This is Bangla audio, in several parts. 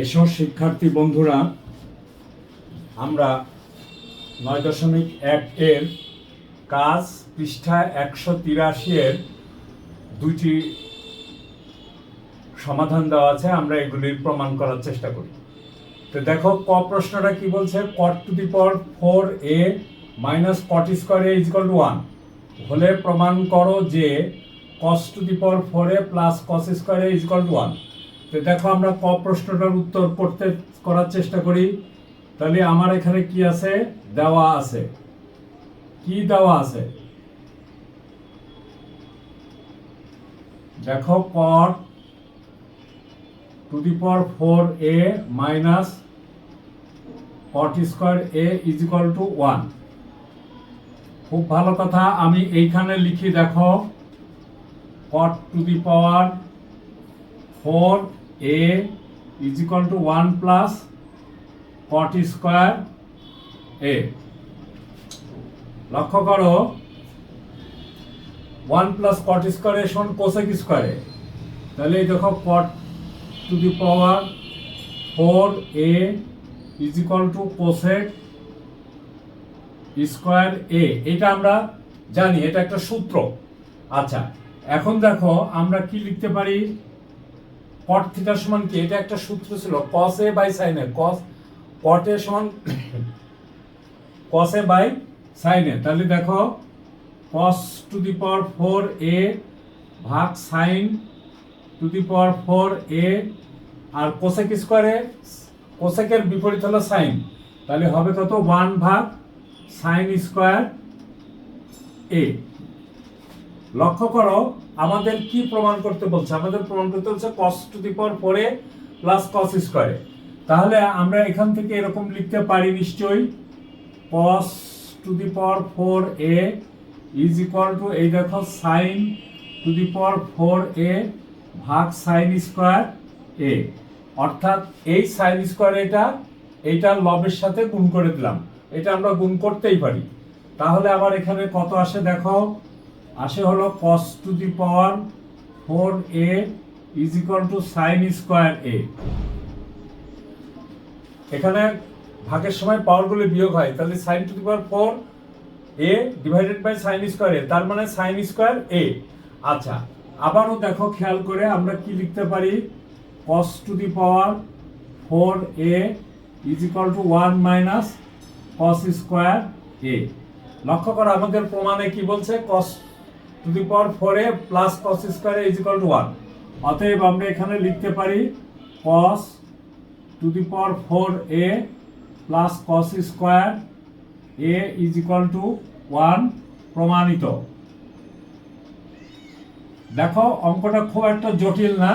এসব শিক্ষার্থী বন্ধুরা, আমরা নয় দশমিক এক এর কাজ পৃষ্ঠা একশো তিরাশি এর দুইটি সমাধান দেওয়া আছে, আমরা এগুলির প্রমাণ করার চেষ্টা করি। তো দেখো, ক প্রশ্নটা কি বলছে? Cot to the power four A minus cot square A is equal to one হলে প্রমাণ করো যে cos to the power four A plus cos square A is equal to one তো দেখো আমরা ক প্রশ্নটার উত্তর পড়তে করার চেষ্টা করি। তাহলে আমার এখানে কি আছে? দেওয়া আছে। কি দেওয়া আছে? দেখো cot to the power four A minus cot square A is equal to one. খুব ভালো কথা, আমি এইখানে লিখি দেখো, cot to the power four A is equal to one plus cot square A লক্ষ্য করো ওয়ান প্লাস কট স্কোয়ার সমান কোসেক স্কোয়ারে তাহলে দেখো cot to the power four A is equal to cosec square A এটা আমরা জানি, এটা একটা সূত্র। আচ্ছা এখন দেখো আমরা কি লিখতে পারি? কট থিটার সমান কি? এটা একটা সূত্র ছিল কস এ বাই সাইন এ কস কট এ সমান কস এ বাই সাইন এ তাহলে দেখো কস to the power four A ভাগ sine to the power four A R cosec স্কোয়ারে কোসেকের বিপরীত হলো সাইন তাহলে হবে কত? ওয়ান ভাগ সাইন স্কোয়ার এ লক্ষ্য করো, আমাদের কি প্রমাণ করতে বলছে? আমাদের প্রমাণ করতে বলছে cos to the power four plus cos স্কোয়ারে তাহলে আমরা এখান থেকে এরকম লিখতে পারি নিশ্চয়ই cos to the power four A is equal to এই দেখো sine to the power four A ভাগ সাইন স্কোয়ার এ। অর্থাৎ এই সাইন স্কোয়ার এটা এইটা লবের সাথে গুণ করে দিলাম। এটা আমরা গুণ করতেই পারি। তাহলে আবার এখানে কত আসে দেখো? আসে হলো cos to the power four A is equal to sine square A এখানে ভাগের সময় পাওয়ারগুলো বিয়োগ হয়, তাহলে sine to the power four A divided by sine square A তার মানে সাইন স্কোয়ার এ আচ্ছা আবারও দেখো খেয়াল করে আমরা কি লিখতে পারি? Cos to the power four A is equal to one minus cos square A লক্ষ্য করো, আমাদের প্রমাণে কি বলছে? Cos to the power A plus cos square is equal to one অতএব আমরা এখানে লিখতে পারি cos to the power four A plus cos square A is equal to one প্রমাণিত। দেখো, অঙ্কটা খুব একটা জটিল না।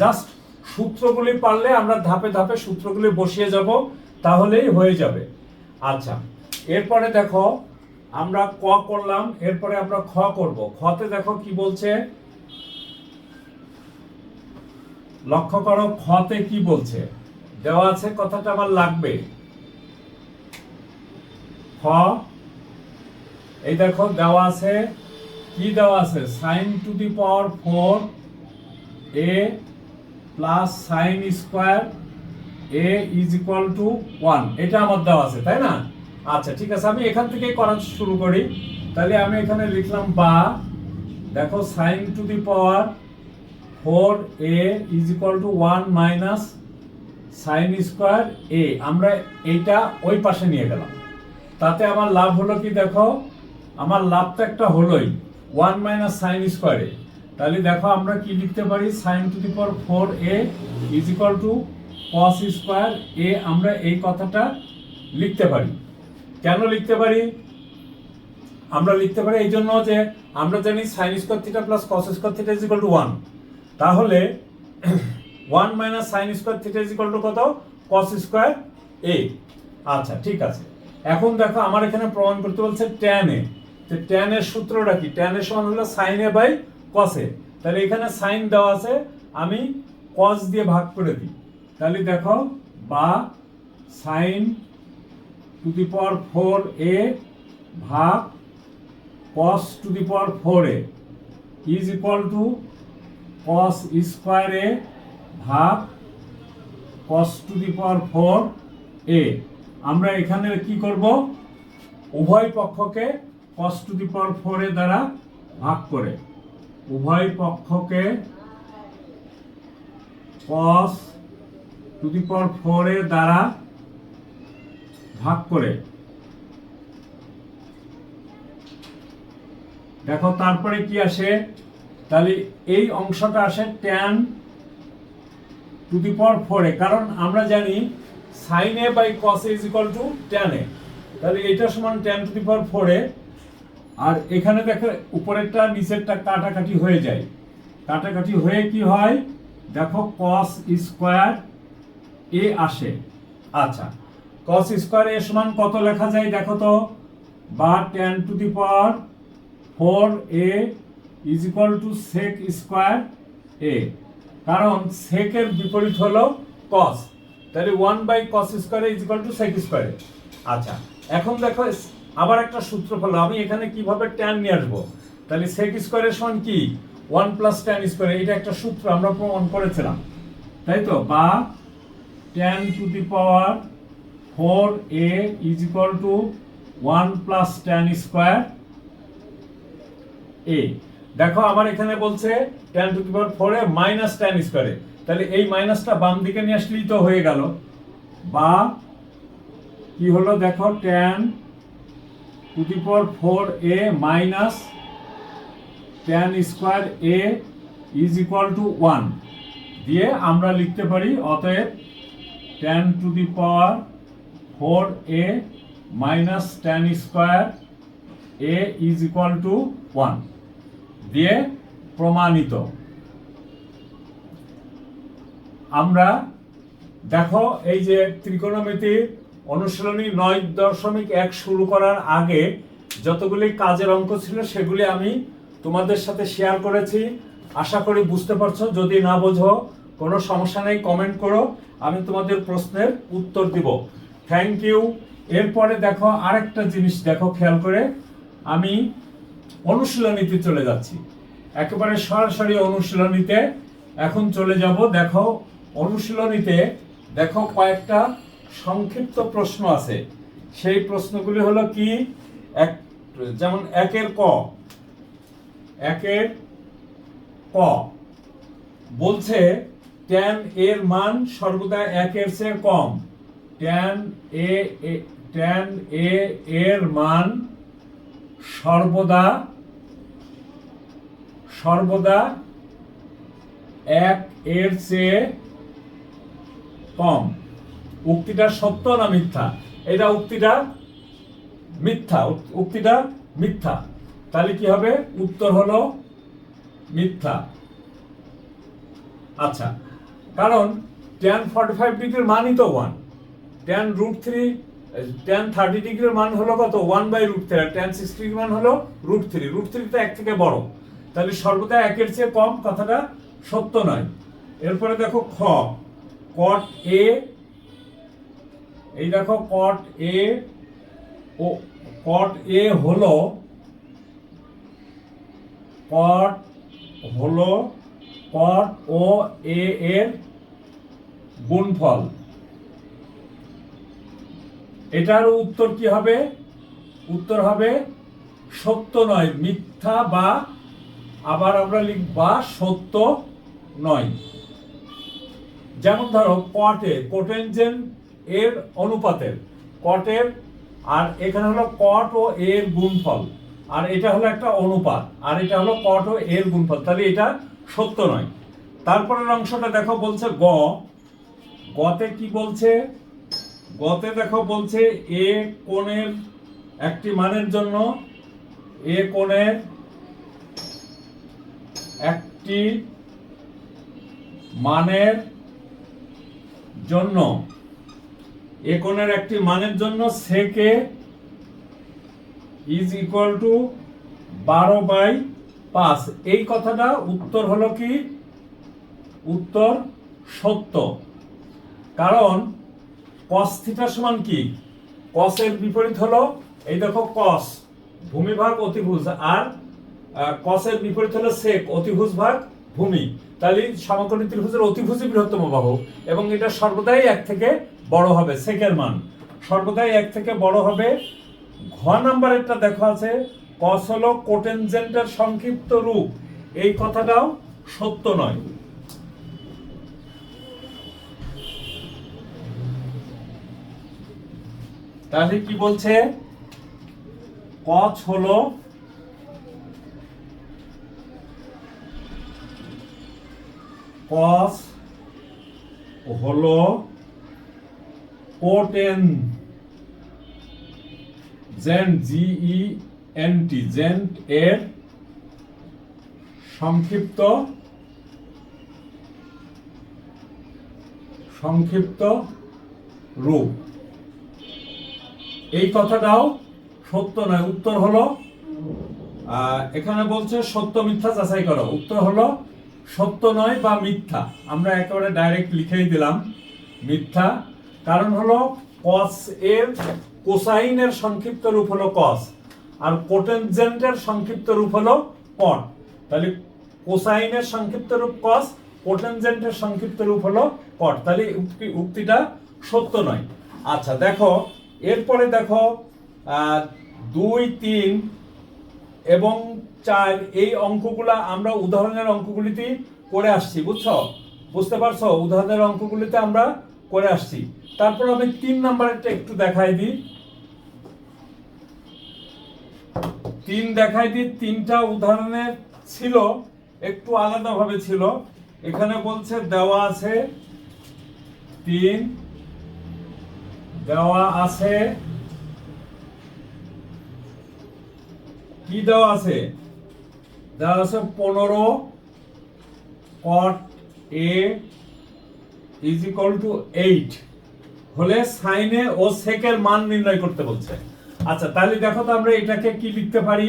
জাস্ট সূত্রগুলি পারলে আমরা ধাপে ধাপে সূত্রগুলি বসিয়ে যাব, তাহলেই হয়ে যাবে। আচ্ছা এরপরে দেখো আমরা ক করলাম, এরপরে আমরা খ করব। খতে দেখো কি বলছে? লক্ষ্য করো, খতে কি বলছে? দেওয়া আছে কথাটা আমার লাগবে। খ, এই দেখো, দেওয়া আছে। কি দেওয়া আছে? Sine to the power four A plus sine square A is equal to one এটা আমার দেওয়া আছে, তাই না? আচ্ছা ঠিক আছে, আমি এখান থেকে করা শুরু করি। তাহলে আমি এখানে লিখলাম বা, দেখো sine to the power four A is equal to one minus sine square A আমরা এইটা ওই পাশে নিয়ে গেলাম। তাতে আমার লাভ হলো কি দেখো, আমার লাভ তো একটা হলোই ওয়ান মাইনাস সাইন স্কোয়ারে তাহলে দেখো, আমরা কি লিখতে পারি? Sine to the power four A is equal to cos square A আমরা এই কথাটা লিখতে পারি। কেন লিখতে পারি? আমরা লিখতে পারি এই জন্য যে আমরা জানি sine square theta plus cos square theta is equal to one তাহলে one minus sine square theta is equal to কত? কস স্কোয়ার এ আচ্ছা ঠিক আছে। এখন দেখো আমার এখানে প্রমাণ করতে বলছে ট্যান এ তো ট্যান এর সূত্রটা কি? ট্যান এর সমান হলো সাইন এ বাই কসে তাহলে এখানে সাইন দেওয়া আছে, আমি কস দিয়ে ভাগ করে দিই। তাহলে দেখো বা sine to the power four A ভাগ cos to the power four A is equal to cos square A ভাগ cos to the power four এ। আমরা এখানে কি করব? উভয় পক্ষকে কস টু দি পাওয়ার ফোর এ দ্বারা ভাগ করে। উভয় পক্ষকে কস টু দি পাওয়ার ফোর এর দ্বারা ভাগ করে। দেখো, তারপরে কি আসে? তাহলে এই অংশটা আসে tan to the power four কারণ আমরা জানি sine A by cos is equal to tan A তাহলে এটা সমান tan to the power four আর এখানে দেখো, উপরেরটা, নিচেরটা কাটাকাটি হয়ে যায়। কাটাকাটি হয়ে কি হয়? দেখো কস স্কোয়ার এ আসে। আচ্ছা কস স্কোয়ার এ সমান কত লেখা যায় দেখো তো? বা tan to the power four A is equal to sec square A কারণ সেকের বিপরীত হলো কস তাহলে one by cos square is equal to sec square আচ্ছা এখন দেখো আবার একটা সূত্র হলো, আমি এখানে কীভাবে ট্যান নিয়ে আসব? তাহলে সেক স্কোয়ারের সমান কি? ওয়ান প্লাস ট্যান স্কোয়ার এটা একটা সূত্র, আমরা প্রমাণ করেছিলাম। তাই তো? বা tan to the power four A is equal to one plus tan square A. দেখো আমার এখানে বলছে tan to the power A minus tan স্কোয়ারে। তাহলে এই মাইনাসটা বাম দিকে নিয়ে আসলেই তো হয়ে গেল। বা কি হলো দেখো, tan to the power four A minus tan square A is equal to one. দিয়ে আমরা লিখতে পারি, অতএব tan to the power four A minus tan square A is equal to one দিয়ে প্রমাণিত। আমরা দেখো এই যে ত্রিকোণমিতির অনুশীলনী নয় দশমিক এক শুরু করার আগে যতগুলি কাজের অঙ্ক ছিল সেগুলি আমি তোমাদের সাথে শেয়ার করেছি। আশা করি বুঝতে পারছ। যদি না বোঝো, কোনো সমস্যা নেই কমেন্ট করো। আমি তোমাদের প্রশ্নের উত্তর দিব। থ্যাংক ইউ এরপরে দেখো আরেকটা জিনিস দেখো, খেয়াল করে। আমি অনুশীলনীতে চলে যাচ্ছি। একেবারে সরাসরি অনুশীলনীতে এখন চলে যাব। দেখো, অনুশীলনীতে দেখো কয়েকটা সংক্ষিপ্ত প্রশ্ন আছে। সেই প্রশ্নগুলি হলো কি? এক, যেমন একের ক। একের ক। বলছে ট্যান এর মান সর্বদা একের চেয়ে কম। ট্যান এ ট্যান এ এর মান সর্বদা সর্বদা এক এর চেয়ে কম। উক্তিটা সত্য না মিথ্যা? এটা উক্তিটা মিথ্যা। উক- উক্তিটা মিথ্যা। তাহলে কি হবে? উত্তর হলো মিথ্যা। আচ্ছা কারণ টেন ফর্টি ফাইভ ডিগ্রির মানই তো one tan root three tan thirty ডিগ্রির মান হলো কত? ওয়ান বাই রুট থ্রি আর টেন সিক্সটি ডিগ্রির মান হলো রুট থ্রি রুট থ্রি তো এক থেকে বড়। তাহলে সর্বদা একের চেয়ে কম কথাটা সত্য নয়। এরপরে দেখো খ। কট এ এই দেখো কট এ ও কট এ হলো কট হলো কট ও এ এর গুণফল। এটার উত্তর কি হবে? উত্তর হবে সত্য নয়, মিথ্যা বা আবার আমরা লিখ বা সত্য নয়। যেমন ধরো কটে কোটেনজেন এর অনুপাতের কটের আর এখানে হলো কট ও এর গুণফল, আর এটা হলো একটা অনুপাত, আর এটা হলো কট ও এর গুণফল, তাহলে এটা সত্য নয়। তারপরের অংশটা দেখো বলছে গ, গতে কি বলছে? গতে দেখো বলছে এ কোণের একটি মানের জন্য এ কোণের একটি মানের জন্য, এ কোণের একটি মানের জন্য sec A is equal to বারো বাই পাঁচ। এই কথাটা উত্তর হলো কি? উত্তর সত্য। কারণ কস থিটা সমান কি? কসের বিপরীত হলো, এই দেখো কস ভূমি ভাগ অতিভুজ, আর কসের বিপরীত হলো সেক অতিভুজ ভাগ ভূমি। তাহলে সমকোণী ত্রিভুজের অতিভুজই বৃহত্তম বাহু, এবং এটা সর্বদাই এক থেকে বড় হবে সেকের মান। সর্বদাই এক থেকে বড় হবে। ঘ নাম্বারেরটা দেখা আছে কস হলো কোটেনজেন্টের সংক্ষিপ্ত রূপ। এই কথাটাও সত্য নয়। তাহলে কি বলছে? কচ হলো কস হলো কোটেন জেন্ট জিই এন টি জেন্ট এর সংক্ষিপ্ত সংক্ষিপ্ত রূপ। এই কথাটাও সত্য নয়, উত্তর হলো এখানে বলছে সত্য মিথ্যা যাচাই করো। উত্তর হলো, সত্য নয় বা মিথ্যা। আমরা একেবারে ডাইরেক্ট লিখেই দিলাম, মিথ্যা। কারণ হলো কস এর কোসাইনের সংক্ষিপ্ত রূপ হলো কস আর কোটেনজেন্টের সংক্ষিপ্ত রূপ হলো কট তাহলে কোসাইনের সংক্ষিপ্ত রূপ কস কোটেনজেন্টের সংক্ষিপ্ত রূপ হলো কট তাহলে উক্তিটা সত্য নয়। আচ্ছা দেখো এরপরে দেখো দুই, তিন এবং চার, এই অঙ্কগুলা আমরা উদাহরণের অঙ্কগুলিতে করে আসছি, বুঝছ? বুঝতে পারছ? উদাহরণের অঙ্কগুলিতে আমরা করে আসছি। তারপর আমি তিন নাম্বারটা একটু দেখাই দিই। তিন দেখাই দিই, তিনটা উদাহরণের ছিল, একটু আলাদাভাবে ছিল। এখানে বলছে দেওয়া আছে তিন দেওয়া আছে। কি দেওয়া আছে? দেওয়া আছে পনেরো cot A is equal to eight হলে সাইনে ও সেকের মান নির্ণয় করতে বলছে। আচ্ছা তাহলে দেখো তো আমরা এটাকে কি লিখতে পারি?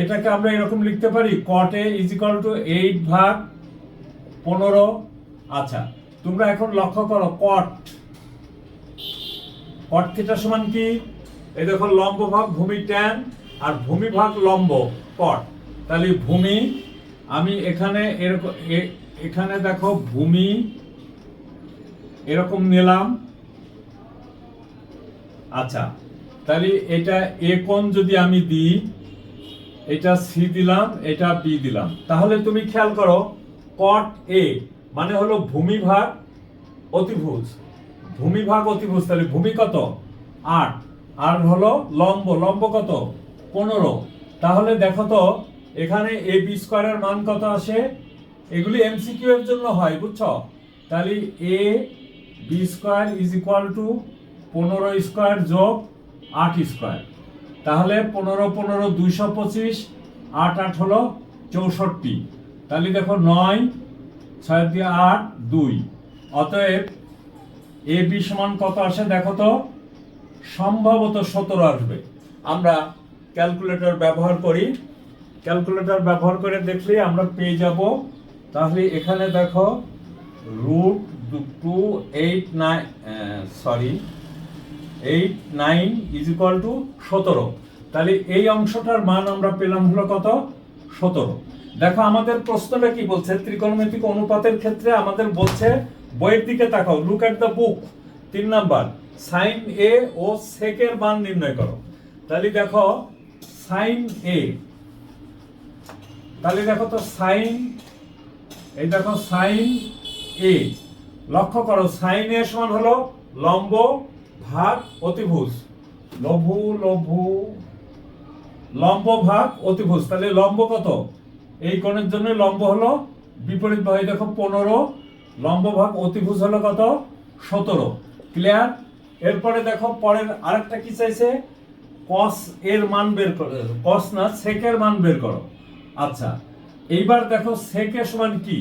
এটাকে আমরা এরকম লিখতে পারি cot A is equal to eight ভাগ পনেরো। আচ্ছা তোমরা এখন লক্ষ্য করো কট কট থিটা সমান কি? এই দেখো লম্ব ভাগ ভূমি ট্যান আর ভূমি ভাগ লম্ব কট তাহলে ভূমি, আমি এখানে এরকম এখানে দেখো ভূমি, এরকম নিলাম। আচ্ছা তাহলে এটা এ কোণ যদি আমি দিই, এটা সি দিলাম, এটা বি দিলাম। তাহলে তুমি খেয়াল করো কট এ মানে হলো ভূমি ভাগ অতিভুজ। ভূমি ভাগ অতিভুজ তাহলে ভূমি কত? আট। আর হলো লম্ব। লম্ব কত? পনেরো। তাহলে দেখো তো, এখানে এ বি স্কোয়ারের মান কত আসে? এগুলি এমসিকিউ এর জন্য হয়, বুঝছ? তাহলে A B square is equal to পনেরো স্কোয়ার যোগ আট স্কোয়ার। তাহলে পনেরো পনেরো, দুইশো পঁচিশ, আট আট হলো চৌষট্টি। তাহলে দেখো নয়, ছয় দিয়ে আট, দুই। অতএব এ বি সমান কত আসে? দেখো তো, সম্ভবত সতেরো আসবে। আমরা ক্যালকুলেটর ব্যবহার করি। ক্যালকুলেটর ব্যবহার করে দেখলে আমরা পেয়ে যাব। তাহলে এখানে দেখো, root two eight nine sorry, eight nine is equal to সতেরো। তাহলে এই অংশটার মান আমরা পেলাম হলো কত? সতেরো। দেখো, আমাদের প্রশ্নটা কি বলছে? ত্রিকোণমিতিক অনুপাতের ক্ষেত্রে আমাদের বলছে বইয়ের দিকে তাকাও লুক এট দ্য বুক তিন নাম্বার সাইন এ ও সেকের মান নির্ণয় করো। তাহলে দেখো সাইন এ তাহলে দেখো তো সাইন এই দেখো সাইন এ লক্ষ্য করো সাইন এ সমান হলো লম্ব, ভাগ, অতিভুজ। লঘু লঘু, লম্ব, ভাগ, অতিভুজ। তাহলে লম্ব কত? এই কোণের জন্য লম্ব হলো বিপরীত ভাবে দেখো পনেরো লম্ব ভাগ অতিভুজ হলো কত? সতেরো। ক্লিয়ার এরপরে দেখো, পরের আরেকটা কি চাইছে? কস এর মান বের করো। কস না সেকের মান বের করো। আচ্ছা এইবার দেখো সেকে সমান কি?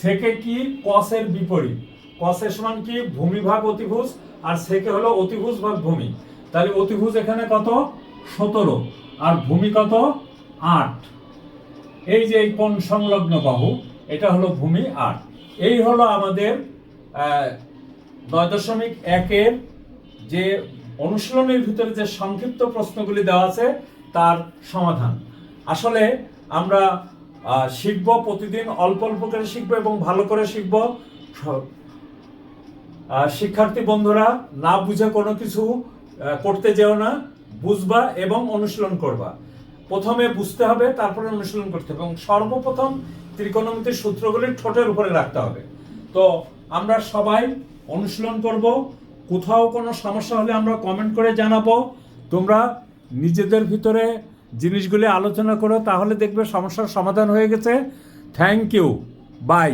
সেকে কি? কসের বিপরীত। কসের সমান কি? ভূমি ভাগ অতিভুজ, আর সেকে হলো অতিভুজ ভাগ ভূমি। তাহলে অতিভুজ এখানে কত? সতেরো। আর ভূমি কত? আট। এই যে এই কোন সংলগ্ন বাহু, এটা হলো ভূমি আট। এই হলো আমাদের নয় দশমিক একের যে অনুশীলনের ভিতরে যে সংক্ষিপ্ত প্রশ্নগুলি দেওয়া আছে, তার সমাধান। আসলে আমরা শিখব প্রতিদিন, অল্প অল্প করে শিখব এবং ভালো করে শিখব। শিক্ষার্থী বন্ধুরা, না বুঝে কোনো কিছু করতে যেও না, বুঝবা এবং অনুশীলন করবা। প্রথমে বুঝতে হবে, তারপরে অনুশীলন করতে হবে এবং সর্বপ্রথম ত্রিকোণমিতির সূত্রগুলি ঠোঁটের উপরে রাখতে হবে। তো আমরা সবাই অনুশীলন করব। কোথাও কোনো সমস্যা হলে আমরা কমেন্ট করে জানাব। তোমরা নিজেদের ভিতরে জিনিসগুলি আলোচনা করো, তাহলে দেখবে সমস্যার সমাধান হয়ে গেছে। Thank you by